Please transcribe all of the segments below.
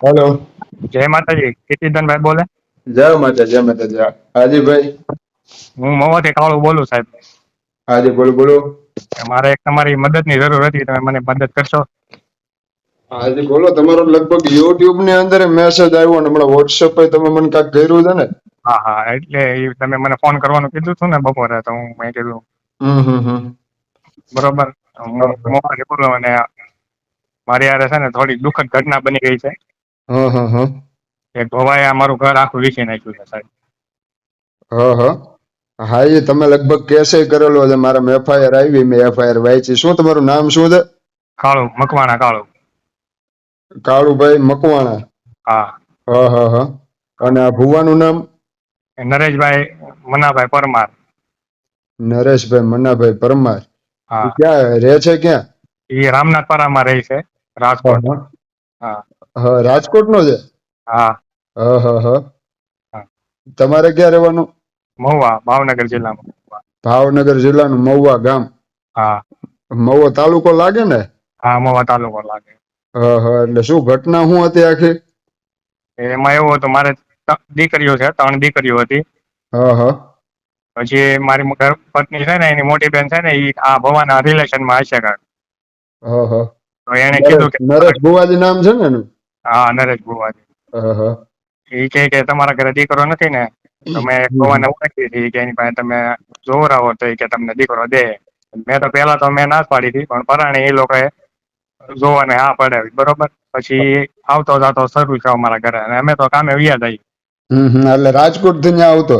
Hello. જય માતાજી. કીર્તિધનભાઈ બોલે? જય માતા જય માતા હાજીભાઈ? હું મહુવાથી કાળુ બોલું સાહેબ. હાજી બોલો બોલો. મારે એક તમારી મદદની જરૂર હતી તમે મને મદદ કરશો? હાજી બોલો. તમારો લગભગ યુટ્યુબની અંદર મેસેજ આવ્યો ને હમણાં વોટ્સએપ પર તમે મને કાંઈક કર્યું છે ને? હા હા. એટલે તમે મને ફોન કરવાનું કીધું હતું ને બપોરે તો હું મેં કીધું. હમ હમ હમ. બરોબર. મહુવાથી બોલું અને મારી યારે છે ને થોડી દુઃખદ ઘટના બની ગઈ છે. હા હા હા. એક ભવાએ આ મારું ઘર આખું વીખી નાખ્યું છે સાહેબ. હા હા. હા એ તમે લગભગ કેસે કરેલો છે મારા એફઆઈઆર આવી મેં એફઆઈઆર વાંચી. શું તમારું નામ શું છે? કાળું મકવાણા કાળું. કાળુભાઈ મકવાણા. હા. હા હા હા. અને આ ભુવાનું નામ? એ નરેશભાઈ મનાભાઈ પરમાર. નરેશભાઈ મનાભાઈ પરમાર. હા. ક્યાં રહે છે ક્યાં? એ રામનાથપરામાં રહે છે રાજકોટ. હા, હા હા રાજકોટ નો છે? હા. હા હા હા. તમારે ક્યાં રહેવાનું? મહુવા ભાવનગર જિલ્લામાં. ભાવનગર જિલ્લાનું મહુવા ગામ. હા. મહુવા તાલુકો લાગે ને? હા મહુવા તાલુકો લાગે. હા હા એટલે શું ઘટના શું હતી આખી? એમાં એવું હતું મારે દીકરીઓ છે ત્રણ દીકરીઓ હતી. હા હા. પછી મારી ઘર પત્ની છે ને એની મોટી બેન છે ને એ આ ભવાના રિલેશનમાં હશે કાંઈક. હા હા. તો એને કીધું કે નરેશ ભુવાજી નામ છે ને એનું? હા નરેશ ભુવાજી એ કે કે તમારા ઘરે દીકરો નથી ને તો મેં એક ઓળખી હતી કે એની પાસે તમે જોવરાવો તો એ કે તમને દીકરો દે. મેં તો પેલા તો મેં ના જ પાડી હતી પણ પરાણે એ લોકોએ જોવાને હા પડાવી. બરોબર? પછી આવતો જાતો શરૂ થયો અમારા ઘરે અને અમે તો કામે વ્યા જઈએ. એટલે રાજકોટથી ત્યાં આવતો?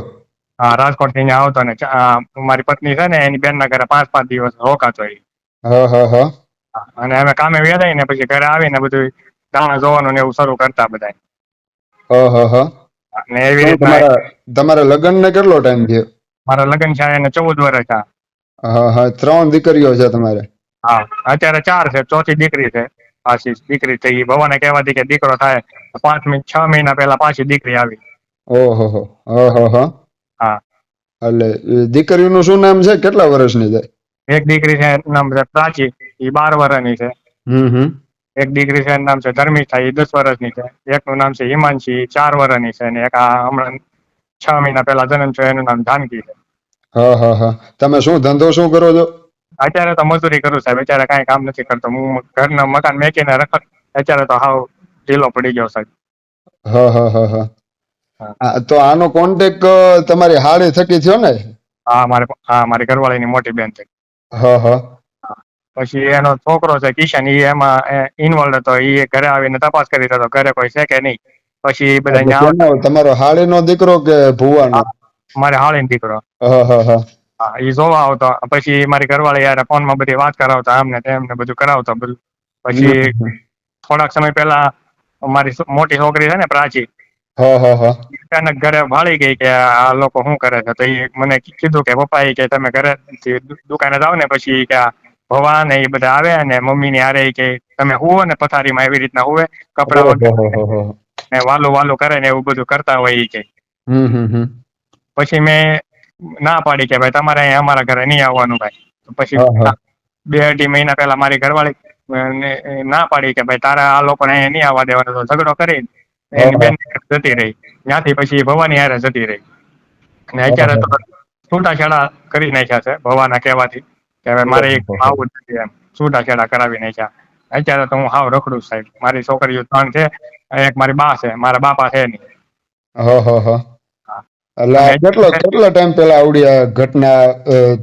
હા રાજકોટથી અહીંયા આવતો ને મારી પત્ની છે ને એની બેનના ઘરે પાંચ પાંચ દિવસ રોકાતો અને અમે કામે વ્યા જઈએ ને પછી ઘરે આવીને બધું દાણા જોવાનું ને એવું શરૂ કરતા બધા હા હા હ. અને એવી રીતે રીતના તમારા તમારા લગ્ન ને કેટલો ટાઈમ થયો? મારા લગ્ન છે એને ચૌદ વર્ષ હા હા ત્રણ દીકરીઓ છે તમારે. હા અત્યારે ચાર છે ચોથી દીકરી છે પાછી દીકરી થઈ ભવાને કહેવાતી કે દીકરો થાય પાંચ છ મહિના પહેલા પાછી દીકરી આવી. ઓહો હો હો હો હા. હા. એટલે દીકરીનું શું નામ છે? કેટલા વર્ષની છે? એક દીકરી છે નામ છે પ્રાચી. એ બાર વર્ષની છે. હમ હમ. એક દીકરી છે નામ છે ધર્મિષ્ઠા એ દસ વર્ષની છે. એકનું નામ છે હિમાંશી ચાર વર્ષની છે અને એક આ હમણાં છ મહિના પહેલા જન્મ છે એનું નામ જાનકી છે. હા હા હા. તમે શું ધંધો શું કરો છો? અત્યારે તો મજૂરી કરું સાહેબ. અત્યારે કાંઈ કામ નથી કરતો. હું ઘરના મકાન મેકીને રખ અત્યારે તો હાવ ઢીલો પડી ગયો સાહેબ. હા હા હા હા. તો આનો કોન્ટેક તમારી હાળી થકી થયો ને? હા મારે હા મારી ઘરવાળીની મોટી બેન થઈ હા હા. પછી એનો છોકરો છે કિશન એ એમાં ઇન્વોલ્વ હતો. એ ઘરે આવીને તપાસ કરી હતો. ઘરે કોઈ છે કે નહીં? પછી બધા તમારો હાળીનો દીકરો કે ભુવાનો? મારે હાળીનો દીકરો. હા ઈ જોવા આવતો. પછી મારી ઘરવાળી યાર ફોનમાં બધી વાત કરાવતા આમને તેમને બધું કરાવતો બધું. પછી થોડાક સમય પહેલા મારી મોટી છોકરી છે ને પ્રાચી અચાનક ઘરે ભાળી ગઈ કે આ લોકો શું કરે છે? તો એ મને કીધું કે પપ્પા એ કે તમે ઘરે દુકાને જાવ ને પછી કે આ ભવા ને એ બધા આવે અને મમ્મી ની હારે કે તમે હુવો ને પથારીમાં એવી રીતના હુવે કપડા ને વાલું વાલું કરે ને એવું બધું કરતા હોય કે. પછી મેં ના પાડી કે ભાઈ તમારે અહીંયા અમારા ઘરે નહીં આવવાનું ભાઈ. પછી. બે અઢી મહિના પહેલા મારી ઘરવાળી ને, ના પાડી કે ભાઈ તારા આ લોકોને અહીંયા નહીં આવવા દેવાનો તો ઝઘડો કરી એની બેન જતી રહી. ત્યાંથી પછી ભવાની હારે જતી રહી. અને અત્યારે તો છૂટાછેડા કરી નાખ્યા છે ભવાના કહેવાથી. કે હવે મારે એક. આવું નથી એમ. છૂટાછેડા કરાવી નાખ્યા. અત્યારે તો હું હાવ રખડું સાહેબ. મારી છોકરીઓ ત્રણ છે એક મારી બા છે. મારા બાપા છે નહીં. એટલે કેટલો કેટલો ટાઈમ પેલા આવડી ઘટના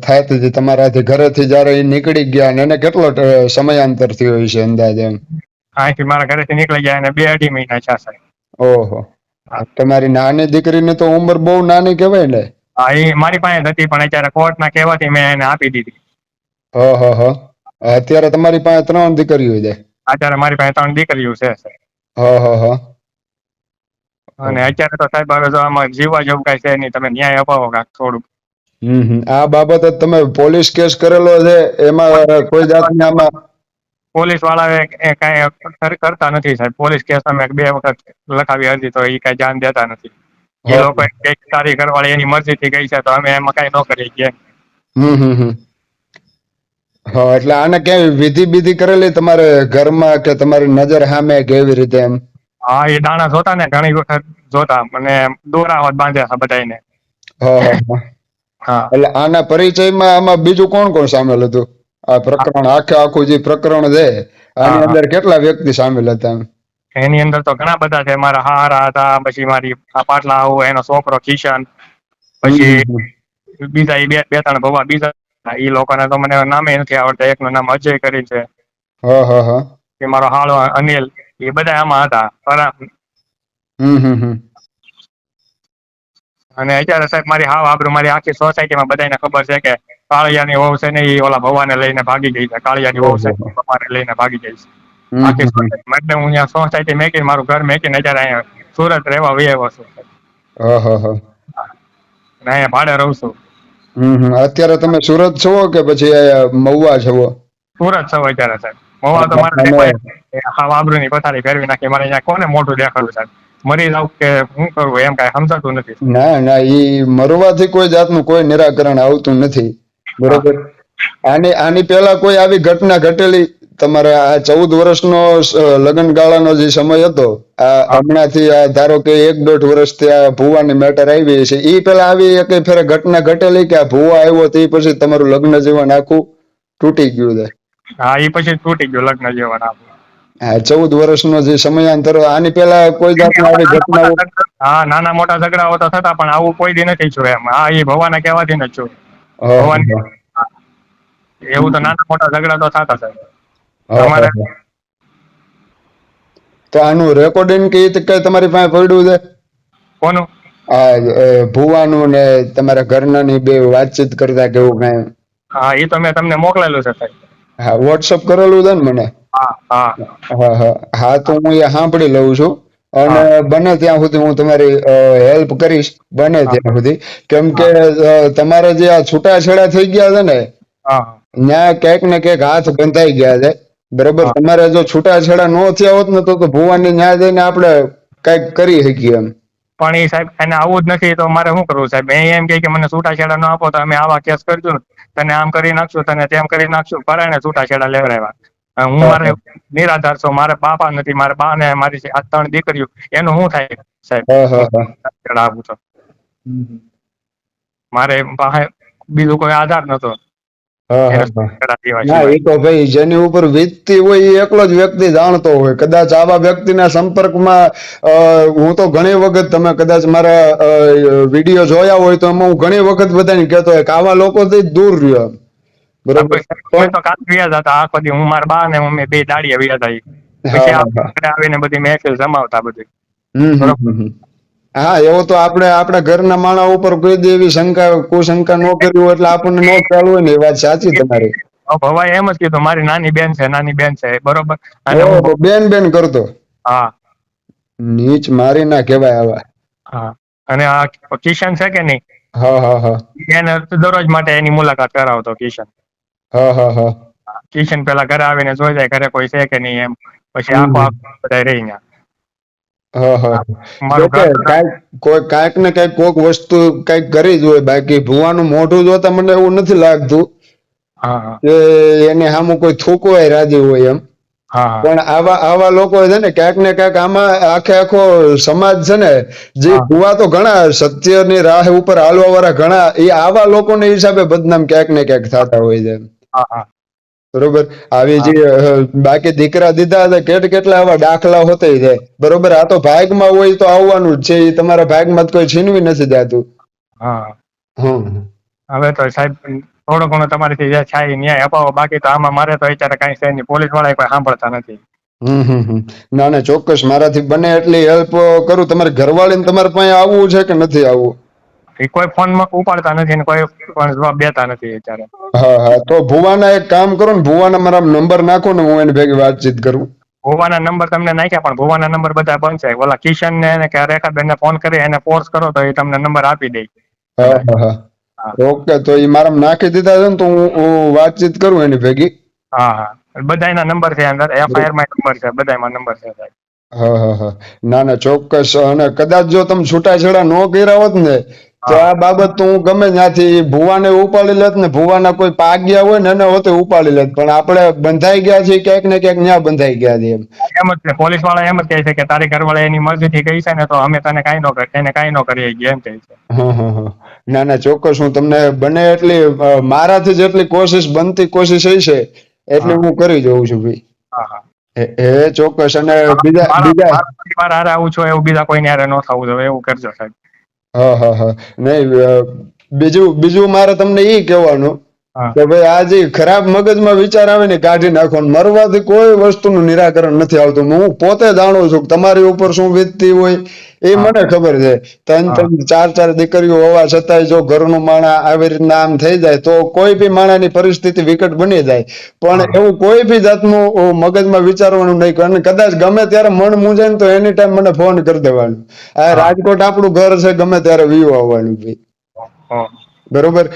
થાય હતી? તમારાથી ઘરેથી જયારે નીકળી ગયા અને એને કેટલો સમયાંતર થયો છે અંદાજે એમ? અહીંથી મારા ઘરેથી નીકળી ગયા અને બે અઢી મહિના છે સાહેબ. ઓહો. તમારી નાની દીકરીની તો ઉંમર બહુ નાની કહેવાય ને? હા એ મારી પાસે હતી પણ અત્યારે કોર્ટના કહેવાથી મેં એને આપી દીધી. હા હા હા. અત્યારે તમારી પાસે ત્રણ દીકરીઓ છે. અત્યારે મારી પાસે ત્રણ દીકરીઓ છે હા હા હા. અને અત્યારે તો સાહેબ હવે જો આમાં જીવવા જેવું કઈ છે નહીં. તમે ન્યાય અપાવો કાંક થોડુંક. હમ. આ બાબતે તમે પોલીસ કેસ કરેલો છે. એમાં કોઈ જાતની આમાં પોલીસવાળા એ કઈ કર- કરતા નથી સાહેબ. પોલીસ કેસ અમે બે વખત લખાવી હતી તો એ કઈ જાણ દેતા નથી. એ. લોકો એક તારી ઘરવાળી એની મરજી થી ગઈ છે તો અમે એમાં કઈ ન કરી હમ હમ હમ. હા એટલે આને ક્યાંય વિધિ બીધી કરેલી તમારે ઘરમાં કે તમારી નજર સામે કે એવી રીતે એમ? હા એ દાણા જોતા ને ઘણી વખત જોતા. મને દોરા હોત બાંધ્યા હતા બધાને હા એટલે આના પરિચયમાં આમાં બીજું કોણ કોણ સામેલ હતું? આ પ્રકરણ આખે આખું જે પ્રકરણ છે આની અંદર કેટલા વ્યક્તિ સામેલ હતા એમ? એની અંદર તો ઘણા બધા છે. મારા હારા હતા પછી મારી પાટલા આવું એનો છોકરો કિશન પછી બીજા એ બે બે ત્રણ ભવા બીજા ઈ લોકોને તો મને નામે નથી આવડતા. એકનું નામ અજય કરી છે. હા હા હા. એ મારો હાળો અનિલ. એ બધા આમાં હતા. પરા- હમ હમ હમ. અને અત્યારે સાહેબ મારી હાવ આબરૂ મારી આખી સોસાયટીમાં બધાને ખબર છે કે કાળિયાની વહુ છે ને એ ઓલા ભવાને લઈને ભાગી ગઈ છે. કાળિયાની વહુ છે. ભવાને લઈને ભાગી ગઈ છે. આખી. સોસાયટી. એટલે હું અહીંયા સોસાયટી મેકીને મારું ઘર મેકીને અત્યારે અહીંયા સુરત રહેવા આવ્યો છું. હા હા હા. અહીંયા ભાડે રહું છું. અત્યારે તમે સુરત છો કે પછી મહુવા છો? સુરત છો અત્યારે સાહેબ. મહુવા તો મારે હા આબરૂની પથારી ફેરવી નાખી. મારે અહીંયા કોને મોટું દેખાડું સાહેબ? મરી જાવ કે હું કરું એમ કાંઈ સમજાતું નથી ના ના ઈ મરવાથી કોઈ જાતનું કોઈ નિરાકરણ આવતું નથી. બરોબર? આની આની પહેલા કોઈ આવી ઘટના ઘટેલી? તમારે આ ચૌદ વર્ષનો લગ્ન ગાળાનો જે સમય હતો આ હમણાંથી આ ધારો કે એક દોઢ વર્ષથી આ ભુવાની મેટર આવી છે એ પેલા આવી એક ફેરે ઘટના ઘટેલી કે આ ભુવા આવ્યો તે પછી તમારું લગ્ન જીવન આખું તૂટી ગયું છે? હા એ પછી તૂટી ગયું લગ્ન જીવન આપણું આ ચૌદ વર્ષનો જે સમયાંતર આની પેલા કોઈ જાતના આવી ઘટનાઓ? હા નાના મોટા ઝઘડાઓ તો થતા પણ આવું કોઈ દી નથી જોયું એમ. હા એ ભવાના કહેવાથી જ છું ભવાની એવું તો નાના મોટા ઝઘડા તો થતા સાહેબ હા, હા. તો આનું રેકોર્ડિંગ કે કઈ તમારી પાસે પડ્યું છે? કોનું? આ ભુવાનું ને તમારા ઘરના ની બે વાતચીત કરતા કેવું કઈ. હા એ તો મેં તમને મોકલેલું છે સાહેબ. હા વોટ્સઅપ કરેલું છે ને મને? હા હા. હા તો હું એ સાંભળી લઉં છું. અને બને ત્યાં સુધી હું તમારી હેલ્પ કરીશ. બને ત્યાં સુધી. કેમ કે તમારા જે આ છૂટાછેડા થઈ ગયા છે ને ત્યાં ક્યાંક ને ક્યાંક હાથ બંધાઈ ગયા છે. બરોબર? તમારે જો છૂટાછેડા ન થયા હોત ને તો તો ભુવાની ન્યાય જઈને આપણે કંઈક કરી શકીએ એમ. પણ એ સાહેબ એને આવું જ નથી તો મારે શું કરવું સાહેબ? એ એમ કે મને છૂટાછેડા ન આપો તો અમે આવા કેસ કરજો. તને આમ કરી નાખશું તને તેમ કરી નાખશું પરાણે છૂટાછેડા લેવડાવ્યા. હું મારે નિરાધાર છું મારે બાપા નથી મારે બા ને મારી આ ત્રણ દીકરીઓ એનું શું થાય સાહેબ? આપું તો મારે પાસે બીજું કોઈ આધાર નતો ના એ તો ભાઈ જેની ઉપર વીતતી હોય એ એકલો જ વ્યક્તિ જાણતો હોય. કદાચ આવા વ્યક્તિના સંપર્કમાં હું તો ઘણી વખત તમે કદાચ મારા વીડિયો જોયા હોય તો એમાં હું ઘણી વખત બધાને કહેતો હોય કે આવા લોકોથી દૂર રહ્યો. બરોબર? તો વ્યાજ હતા. આખો દી હું મારા બા ને મમ્મી બે દાડીએ વ્યાજ આવી. પછી હા, આપણે ઘરે આવીને બધી મહેફિલ જમાવતા બધી. હા એવો તો આપણે આપણા ઘરના માણસ ઉપર કોઈ દેવી શંકા કુશંકા ન કરી હોય એટલે આપણને ન ખ્યાલ હોય ને એ વાત સાચી તમારી. ભવાઈ એમ જ કીધું મારી નાની બેન છે નાની બેન છે બરોબર? અને બેન બેન કરતો. હા. નીચ મારી ના કહેવાય આવા. હા. અને આ કિશન છે કે નહીં? હા હા હા. એને દરરોજ માટે એની મુલાકાત કરાવતો કિશન. હા હા હા. કિશન પેલા ઘરે આવીને જોઈ જાય ઘરે કોઈ છે કે નહીં એમ. પછી. આખો આખો બધા રહી ગયા કાંઈક કોઈ કાંઈક ને કાંઈક કોક વસ્તુ કાંઈક કરી જ હોય બાકી ભુવાનું મોઢું જોતા મને એવું નથી લાગતું કે એને સામું કોઈ થૂકવાય રાજી હોય એમ. પણ આવા આવા લોકો છે ને ક્યાંક ને ક્યાંક આમાં આખે આખો સમાજ છે ને જે. ભુવા તો ઘણા સત્યની રાહ ઉપર હાલવા વાળા ઘણા એ આવા લોકોને હિસાબે બદનામ ક્યાંક ને ક્યાંક થતા હોય છે બરોબર? આવી જે બાકી દીકરા દીધા હતા કેટ કેટલા આવા દાખલા હોતે છે. બરોબર? આ તો ભાગમાં હોય તો આવવાનું જ છે એ તમારા ભાગમાં કોઈ છીનવી નથી જાતું હા. હવે તો સાહેબ થોડો ઘણો તમારીથી જે છાય ન્યાય અપાવો. બાકી તો આમાં મારે તો અત્યારે કઈ છે નહીં. પોલીસવાળા કોઈ સાંભળતા નથી. હમ હમ હમ. ના ના ચોક્કસ. મારાથી બને એટલી હેલ્પ કરું. તમારે ઘરવાળીને તમારે પાસે આવવું છે કે નથી આવવું? એ કોઈ ફોનમાં ઉપાડતા નથી અને કોઈ પણ જવાબ દેતા નથી અત્યારે. હા હા તો ભુવાના એક કામ કરો ને ભુવાના મારા નંબર નાખો ને હું એની ભેગી વાતચીત કરું. ભુવાના નંબર તમને નાખ્યા પણ ભુવાના નંબર બધા બંધ છે ઓલા કિશન ને કે રેખાબેન ને ફોન કરી એને ફોર્સ કરો તો એ તમને નંબર આપી દે. હા હા ઓકે તો એ મારા નાખી દીધા છે ને તો હું વાતચીત કરું એની ભેગી. હા હા. બધાના નંબર છે અંદર. એફઆઈઆરમાં નંબર છે બધાયમાં નંબર છે સાહેબ હા હા હા. ના ના ચોક્કસ. અને કદાચ જો તમે છૂટાછેડા ન કર્યા હોત ને તો આ બાબત તો હું ગમે ત્યાંથી ભુવાને ઉપાડી લેત ને ભુવાના કોઈ પાગ્યા હોય ને એને હોતે ઉપાડી લેત. પણ આપણે બંધાઈ ગયા છીએ ક્યાંક ને ક્યાંક ન્યા બંધાઈ ગયા છે એમ. જ છે પોલીસવાળા એમ જ કહે છે કે તારી ઘરવાળા એની મરજીથી ગઈ છે ને તો અમે તને કઈ નો એને કાંઈ નો કરી શકીએ એમ કહે છે. હા, હા, હા. ના ના ચોક્કસ હું તમને બને એટલી મારાથી જેટલી કોશિશ બનતી કોશિશ હશે એટલી હું. કરી જોઉં છું ભાઈ. હા હા. એ એ ચોક્કસ. અને બીજા બીજા મારા હારે આવું છું એવું બીજા કોઈને હારે ન થવું જોઈએ એવું કરજો સાહેબ. હા હા હા નહીં બીજું બીજું મારે તમને એ કહેવાનું. કે ભાઈ આ જે ખરાબ મગજમાં વિચાર આવે ને કાઢી નાખો ને મરવાથી કોઈ વસ્તુનું નિરાકરણ નથી આવતું. હું પોતે જાણું છું કે તમારી ઉપર શું વીતતી હોય એ મને ખબર છે. ત્રણ ત્રણ ચાર ચાર દીકરીઓ હોવા છતાંય જો ઘરનું માણા આવી રીતના આમ થઈ જાય તો કોઈ બી માણાની પરિસ્થિતિ વિકટ બની જાય. પણ એવું કોઈ બી જાતનું મગજમાં વિચારવાનું નહીં. અને કદાચ ગમે ત્યારે મન મૂંઝે ને તો એની ટાઈમ મને ફોન કરી દેવાનું. આ રાજકોટ આપણું ઘર છે ગમે ત્યારે વ્યૂ આવવાનું ભાઈ બરોબર?